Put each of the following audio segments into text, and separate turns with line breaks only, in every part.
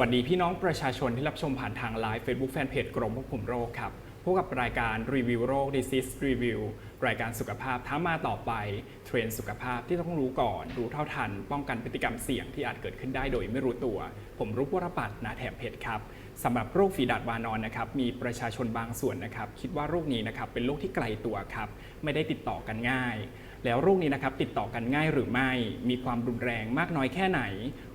วัสดีพี่น้องประชาชนที่รับชมผ่านทางไลฟ์เฟซบุ๊กแฟนเพจกรมควบคุมโรคครับพบกับรายการรีวิวโรค Disease Review รายการสุขภาพท้ามาต่อไป เทรนด์สุขภาพที่ต้องรู้ก่อน รู้เท่าทัน ป้องกันพฤติกรรมเสี่ยงที่อาจเกิดขึ้นได้โดยไม่รู้ตัว ผมรุปวรปัตน์นาแถบเพชรครับ สำหรับโรคฝีดาดวานอนนะครับมีประชาชนบางส่วนนะครับ คิดว่าโรคนี้นะครับเป็นโรคที่ไกลตัวครับไม่ได้ติดต่อกันง่าย แล้วโรคนี้นะครับติดต่อกันง่ายหรือไม่ มีความรุนแรงมากน้อยแค่ไหน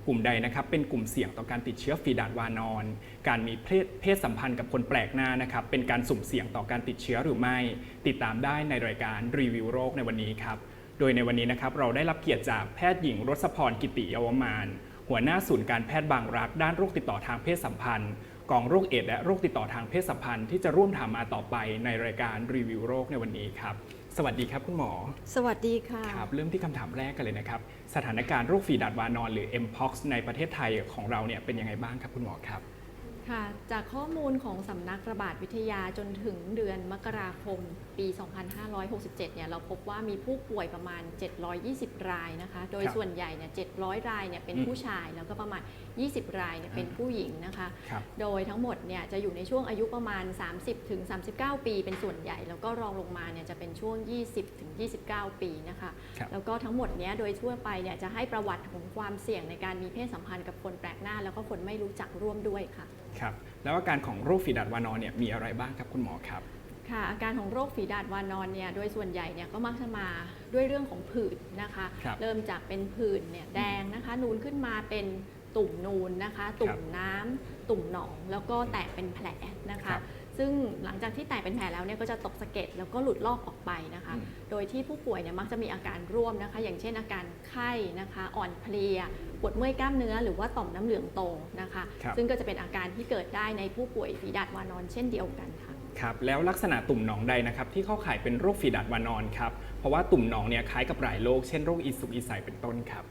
กลุ่มใดนะครับเป็นกลุ่มเสี่ยงต่อการติดเชื้อฝีดาดวานอน การมีเพศเพศสัมพันธ์กับคนแปลกหน้านะครับเป็นการสุ่มเสี่ยงต่อการติดเชื้อหรือไม่ ติดตามได้ในรายการรีวิวโรคในวันนี้ครับโดยในวันนี้นะครับเราได้รับเกียรติจากแพทย์หญิงรสพรกิติเยาวมานหัวหน้าศูนย์การแพทย์บางรักด้านโรคติดต่อทางเพศสัมพันธ์ กองโรคเอดส์และโรคติดต่อทางเพศสัมพันธ์ที่จะร่วมถามมาต่อไปในรายการรีวิวโรคในวันนี้ครับ สวัสดีครับคุณหมอ
สวัสดีค่ะ
ครับเริ่มที่คำถามแรกกันเลยนะครับ สถานการณ์โรคฝีดาดวานอนหรือ mpox ในประเทศไทยของเราเนี่ยเป็นยังไงบ้างครับคุณหมอครับ
ค่ะ จากข้อมูลของสำนักระบาดวิทยาจนถึงเดือนมกราคมปี 2567 เนี่ยเราพบว่ามีผู้ป่วยประมาณ 720 รายนะคะ โดย
ครับ
ส่วนใหญ่เนี่ย 700 รายเนี่ยเป็น
อืม
ผู้ชายแล้วก็ประมาณ 20 รายเนี่ยเป็นผู้หญิงนะคะ
ครับ
โดยทั้งหมดเนี่ยจะอยู่ในช่วงอายุประมาณ 30ถึง39 ปีเป็นส่วนใหญ่ แล้วก็รองลงมาเนี่ยจะเป็นช่วง 20ถึง29 ปีนะคะ
ครับ
แล้วก็ทั้งหมดเนี้ยโดยทั่วไปเนี่ยจะให้ประวัติของความเสี่ยงในการมีเพศสัมพันธ์กับคนแปลกหน้า แล้วก็คนไม่รู้จักร่วมด้วยค่ะ
ครับแล้วอาการของโรคฝีดาดวานอนเนี่ยมีอะไรบ้างครับคุณหมอครับ
ค่ะอาการของโรคฝีดาดวานอนเนี่ยโดยส่วนใหญ่เนี่ยก็มักจะมาด้วยเรื่องของผื่นนะคะ
ครับ
เริ่มจากเป็นผื่นเนี่ยแดงนะคะ นูนขึ้นมาเป็นตุ่มนูนนะคะ ตุ่มน้ำตุ่มหนอง แล้วก็แตกเป็นแผลนะ
ครั
คะ
บ
ซึ่งหลังจากที่แตกเป็นแผลแล้วเนี่ยก็จะตกสะเก็ดแล้วก็หลุดลอกออกไปนะคะ
อืม
โดยที่ผู้ป่วยเนี่ยมักจะมีอาการร่วมนะคะ อย่างเช่นอาการไข้นะคะ อ่อนเพลีย ปวดเมื่อยกล้ามเนื้อหรือว่าต่อมน้ำเหลืองโตนะคะ
ครับ
ซึ่งก็จะเป็นอาการที่เกิดได้ในผู้ป่วยฝีดาดวานอนเช่นเดียวกันค่ะ
ครับแล้วลักษณะตุ่มหนองใดนะครับที่เข้าข่ายเป็นโรคฝีดาดวานอนครับเพราะว่าตุ่มหนองเนี่ยคล้ายกับหลายโรคเช่นโรคอีสุกอีใสเป็นต้นครับ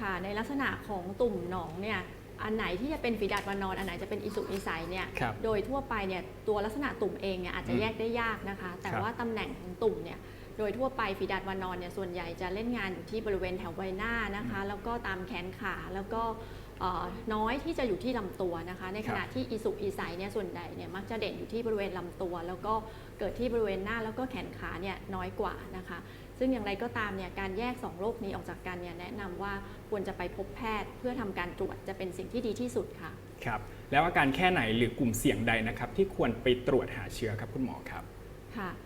ค่ะในลักษณะของตุ่มหนองเนี่ยอันไหนที่จะเป็นฝีดาดวานอน อันไหนจะเป็นอิสุกอิสัยเนี่ย
ครับ
โดยทั่วไปเนี่ยตัวลักษณะตุ่มเองเนี่ยอาจจะ
อืม
แยกได้ยากนะคะ แต่
ครับ
ว่าตำแหน่งของตุ่มเนี่ย โดยทั่วไปฝีดาดวานอนเนี่ยส่วนใหญ่จะเล่นงานอยู่ที่บริเวณแถวใบหน้านะคะ แล้วก็ตามแขนขาแล้วก็เอ่อน้อยที่จะอยู่ที่ลำตัวนะคะ ในขณะที่อิสุกอิสัยเนี่ยส่วนใหญ่เนี่ยมักจะเด่นอยู่ที่บริเวณลำตัว แล้วก็เกิดที่บริเวณหน้าแล้วก็แขนขาเนี่ยน้อยกว่านะคะ ซึ่งอย่างไรก็ตามเนี่ยการแยก 2 โรคนี้ออกจากกันเนี่ยแนะนำว่าควรจะไปพบแพทย์เพื่อทำการตรวจจะเป็นสิ่งที่ดีที่สุดค่ะ
ครับแล้วอาการแค่ไหนหรือกลุ่มเสี่ยงใดนะครับที่ควรไปตรวจหาเชื้อครับคุณหมอครับ
ค่ะเอ่อ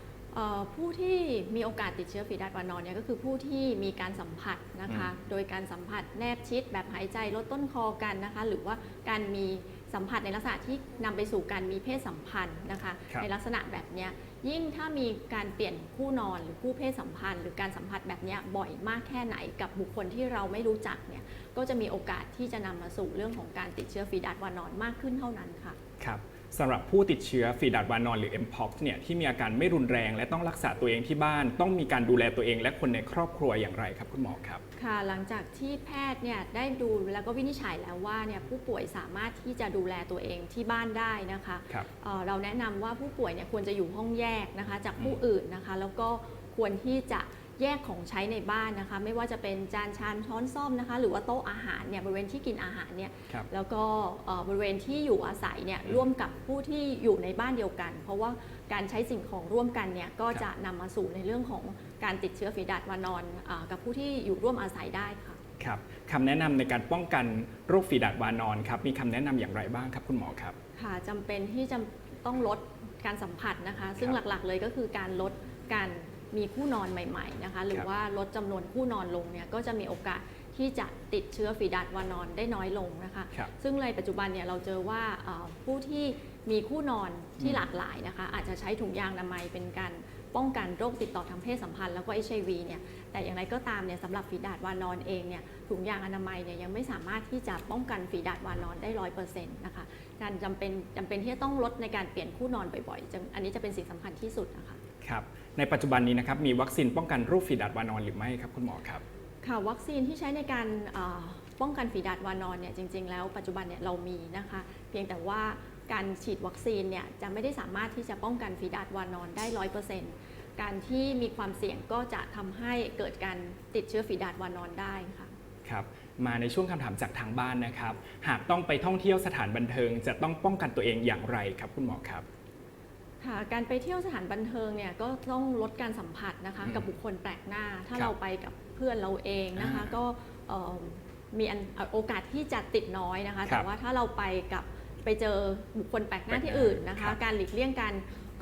ผู้ที่มีโอกาสติดเชื้อฝีดาดวานอนเนี่ยก็คือผู้ที่มีการสัมผัสนะคะ โดยการสัมผัสแนบชิดแบบหายใจลดต้นคอกันนะคะ หรือว่าการมีสัมผัสในลักษณะที่นำไปสู่การมีเพศสัมพันธ์นะคะ
ครับ
ในลักษณะแบบเนี้ยยิ่งถ้ามีการเปลี่ยนคู่นอนหรือคู่เพศสัมพันธ์ หรือการสัมผัสแบบเนี้ยบ่อยมากแค่ไหนกับบุคคลที่เราไม่รู้จักเนี่ยก็จะมีโอกาสที่จะนำมาสู่เรื่องของการติดเชื้อฝีดาดวานอนมากขึ้นเท่านั้นค่ะ
ครับ สำหรับผู้ติดเชื้อฝีดาดวานอนหรือ mpox เนี่ยที่มีอาการไม่รุนแรงและต้องรักษาตัวเองที่บ้าน ต้องมีการดูแลตัวเองและคนในครอบครัวอย่างไรครับคุณหมอครับ
ค่ะ หลังจากที่แพทย์เนี่ยได้ดูแล้วก็วินิจฉัยแล้วว่าเนี่ยผู้ป่วยสามารถที่จะดูแลตัวเองที่บ้านได้นะคะ
ครับ
เอ่อเราแนะนำว่าผู้ป่วยเนี่ยควรจะอยู่ห้องแยกนะคะจากผู้อื่นนะคะ แล้วก็ควรที่จะ แยกของใช้ในบ้านนะคะ ไม่ว่าจะเป็นจานชามช้อนซ่อมนะคะ หรือว่าโต๊ะอาหารเนี่ยบริเวณที่กินอาหารเนี่ย
ครับ
แล้วก็เอ่อบริเวณที่อยู่อาศัยเนี่ยร่วมกับผู้ที่อยู่ในบ้านเดียวกัน เพราะว่าการใช้สิ่งของร่วมกันเนี่ยก็จะนำมาสู่ในเรื่องของการติดเชื้อฝีดาดวานอนอากับผู้ที่อยู่ร่วมอาศัยได้ค่ะ
ครับคำแนะนำในการป้องกันโรคฝีดาดวานอนครับมีคำแนะนำอย่างไรบ้างครับคุณหมอครับ
ค่ะจำเป็นที่จะต้องลดการสัมผัสนะคะ ซึ่ง
ครับ
หลักๆเลยก็คือการลดการ มีคู่นอนใหม่ๆนะคะหรื
ค
อ
รับ
ว่าลดจำนวนคู่นอนลงเนี่ยก็จะมีโอกาสที่จะติดเชื้อฝีดาดวานอนได้น้อยลงนะคะ
ครับ
ซึ่งในปัจจุบันเนี่ยเราเจอว่าเอ่อผู้ที่มีคู่นอนที่หลากหลายนะคะอาจจะใช้ถุงยางอนามัยเป็นการป้องกันโรคติดต่อทางเพศสัมพันธ์แล้วก็ HIV เนี่ยแต่อย่างไรก็ตามเนี่ยสำหรับฝีดาดวานอนเองเนี่ยถุงยางอนามัยเนี่ยยังไม่สามารถที่จะป้องกันฝีดาดวานอนได้ร้อยเปอร์เซ็นต์นะคะการจำเป็นจำเป็นที่จะต้องลดในการเปลี่ยนคู่นอนบ่อยๆจึงอันนี้จะเป็นสิ่งสำคัญที่สุดนะคะ
ครับในปัจจุบันนี้นะครับมีวัคซีนป้องกันโรคฝีดาดวานอนหรือไม่ครับคุณหมอครับ
ค่ะวัคซีนที่ใช้ในการเอ่อป้องกันฝีดาดวานอนเนี่ยจริง ๆ แล้วปัจจุบันเนี่ยเรามีนะคะ เพียงแต่ว่าการฉีดวัคซีนเนี่ยจะไม่ได้สามารถที่จะป้องกันฝีดาดวานอนได้ร้อยเปอร์เซ็นต์การที่มีความเสี่ยงก็จะทำให้เกิดการติดเชื้อฝีดาดวานอนได้ค่ะ
ครับมาในช่วงคำถามจากทางบ้านนะครับ หากต้องไปท่องเที่ยวสถานบันเทิง จะต้องป้องกันตัวเองอย่างไรครับคุณหมอครับ
ค่ะการไปเที่ยวสถานบันเทิงเนี่ยก็ต้องลดการสัมผัสนะคะ
อืม
กับบุคคลแปลกหน้า ถ้า
ครับ
เราไปกับเพื่อนเราเองนะคะ
อ่า
ก็เอ่อมีอันเอ่อโอกาสที่จะติดน้อยนะคะ
ครั
แต่
บ
ว่าถ้าเราไปกับไปเจอบุคคลแปลกหน้า
แปลกหน้า
ที่อื่นนะ
ครั
คะ
บ
การหลีกเลี่ยงการ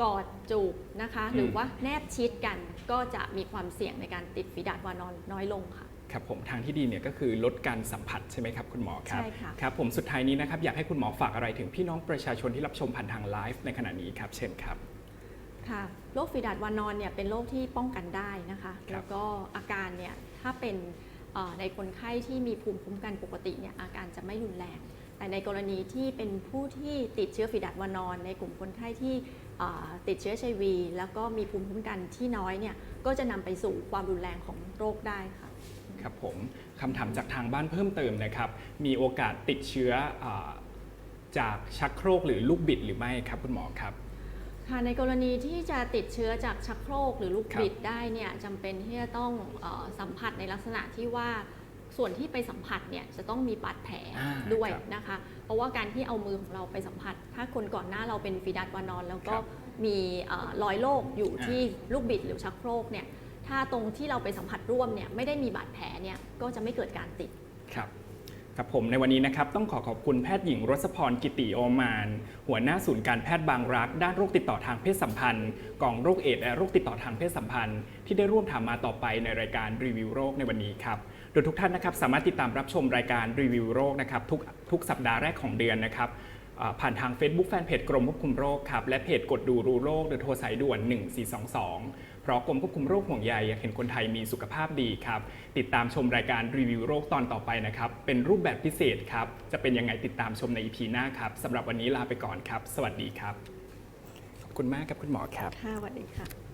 กอดจูบนะคะ
อืม
หรือว่าแนบชิดกันก็จะมีความเสี่ยงในการติดฝีดาดวานอนน้อยลงค่ะ
ครับผมทางที่ดีเนี่ยก็คือลดการสัมผัสใช่ไหมครับคุณหมอครับ
ใช่ค่ะ
ครับผมสุดท้ายนี้นะครับอยากให้คุณหมอฝากอะไรถึงพี่น้องประชาชนที่รับชมผ่านทางไลฟ์ในขณะนี้ครับเช่นครับ
ค่ะโรคฝีดาดวานอนเนี่ยเป็นโรคที่ป้องกันได้นะคะ
ครับ
แล้วก็อาการเนี่ยถ้าเป็นเอ่อในคนไข้ที่มีภูมิคุ้มกันปกติเนี่ยอาการจะไม่รุนแรง แต่ในกรณีที่เป็นผู้ที่ติดเชื้อฝีดาดวานอน ในกลุ่มคนไข้ที่เอ่อติดเชื้อไชวี แล้วก็มีภูมิคุ้มกันที่น้อยเนี่ยก็จะนำไปสู่ความรุนแรงของโรคได้ค่ะ
ครับผมคำถามจากทางบ้านเพิ่มเติมนะครับ มีโอกาสติดเชื้ออาจากชักโครกหรือลูกบิดหรือไม่ครับคุณหมอครับ
ค่ะในกรณีที่จะติดเชื้อจากชักโครกหรือลูก
ครับ
บิดได้เนี่ยจำเป็นที่จะต้องเออสัมผัสในลักษณะที่ว่าส่วนที่ไปสัมผัสเนี่ยจะต้องมีบาดแผล
อ่า
ด้วย
ครับ
นะคะ เพราะว่าการที่เอามือของเราไปสัมผัส ถ้าคนก่อนหน้าเราเป็นฟีดัดวานอน แล้วก็
ครับ
มีเอ่อรอยโรคอยู่
อ่า
ที่ลูกบิดหรือชักโครกเนี่ย ถ้าตรงที่เราไปสัมผัสร่วมเนี่ยไม่ได้มีบาดแผลเนี่ยก็จะไม่เกิดการติด
ครับครับผมในวันนี้นะครับต้องขอขอบคุณแพทย์หญิงรสพรกิติโอมาน หัวหน้าศูนย์การแพทย์บางรัก ด้านโรคติดต่อทางเพศสัมพันธ์กองโรคเอดส์และโรคติดต่อทางเพศสัมพันธ์ ที่ได้ร่วมถามมาต่อไปในรายการรีวิวโรคในวันนี้ครับโดยทุกท่านนะครับสามารถติดตามรับชมรายการรีวิวโรคนะครับทุกทุกสัปดาห์แรกของเดือนนะครับ ผ่านทาง Facebook Fanpage กรมควบคุมโรคครับและเพจกดดูรู้โรคโดยโทรสายด่วน 1422 เพราะกรมควบคุมโรคห่วงใยอยากเห็นคนไทยมีสุขภาพดีครับ ติดตามชมรายการรีวิวโรคตอนต่อไปนะครับ เป็นรูปแบบพิเศษครับ จะเป็นยังไงติดตามชมใน EP หน้าครับสำหรับวันนี้ลาไปก่อนครับ สวัสดีครับ ขอบคุณมากครับคุณหมอครับ
ค่ะสวัสดีค่ะ